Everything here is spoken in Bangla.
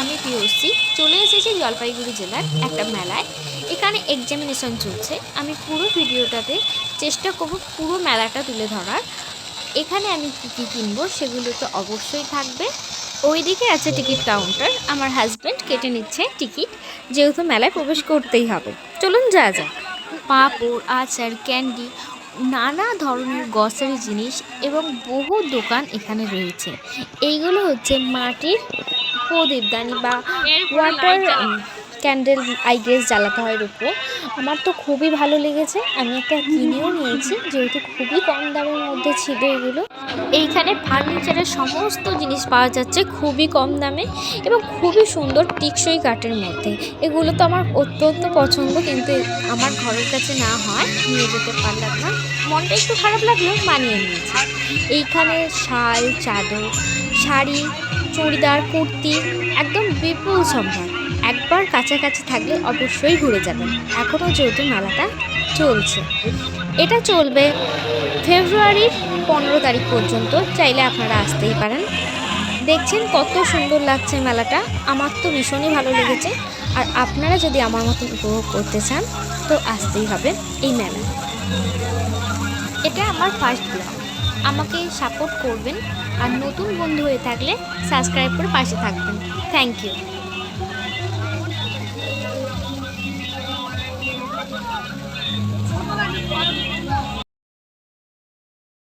আমি পিওসি চলে এসেছি জলপাইগুড়ি জেলার একটা মেলায়। এখানে এক্সামিনেশন চলছে। আমি পুরো ভিডিওটাতে চেষ্টা করব পুরো মেলাটা তুলে ধরার। এখানে আমি কী কী কিনবো সেগুলো তো অবশ্যই থাকবে। ওইদিকে আছে টিকিট কাউন্টার আমার হাজব্যান্ড কেটে নিচ্ছে টিকিট যেহেতু মেলায় প্রবেশ করতেই হবে। চলুন যা যাক। পাঁপড়, আচার ক্যান্ডি নানা ধরনের গ্রসারি জিনিস এবং বহু দোকান এখানে রয়েছে। এইগুলো হচ্ছে মাটির প্রদীপদানি বা ওয়াটার ক্যান্ডেল আই গেস জ্বালাতে হয় রূপো। আমার তো খুবই ভালো লেগেছে। আমি একটা কিনেও নিয়েছি যেহেতু খুবই কম দামের মধ্যে ছিল এগুলো। এইখানে ফার্নিচারের সমস্ত জিনিস পাওয়া যাচ্ছে খুবই কম দামে এবং খুবই সুন্দর টিকসই কাঠের মধ্যে। এগুলো তো আমার অত্যন্ত পছন্দ কিন্তু আমার ঘরের কাছে না হয় নিয়ে যেতে পারলাম না। মনটা একটু খারাপ লাগলেও মানিয়ে নিয়েছি। এইখানে শাল চাদর শাড়ি চুড়িদার, কুর্তি, একদম বিপুল সম্ভার। একবার কাছাকাছি থাকলে অবশ্যই ঘুরে যাবেন। এখনও যেহেতু মেলাটা চলছে। এটা চলবে ফেব্রুয়ারির পনেরো তারিখ পর্যন্ত। চাইলে আপনারা আসতেই পারেন। দেখছেন কত সুন্দর লাগছে মেলাটা। আমার তো ভীষণই ভালো লেগেছে। আর আপনারা যদি আমার মতো উপভোগ করতে চান, তো আসতেই হবে এই মেলা এটা আমার ফার্স্ট ব্লগ আমাকে সাপোর্ট করবেন আর নতুন বন্ধু হয়ে থাকলে সাবস্ক্রাইব করে পাশে থাকবেন। Thank you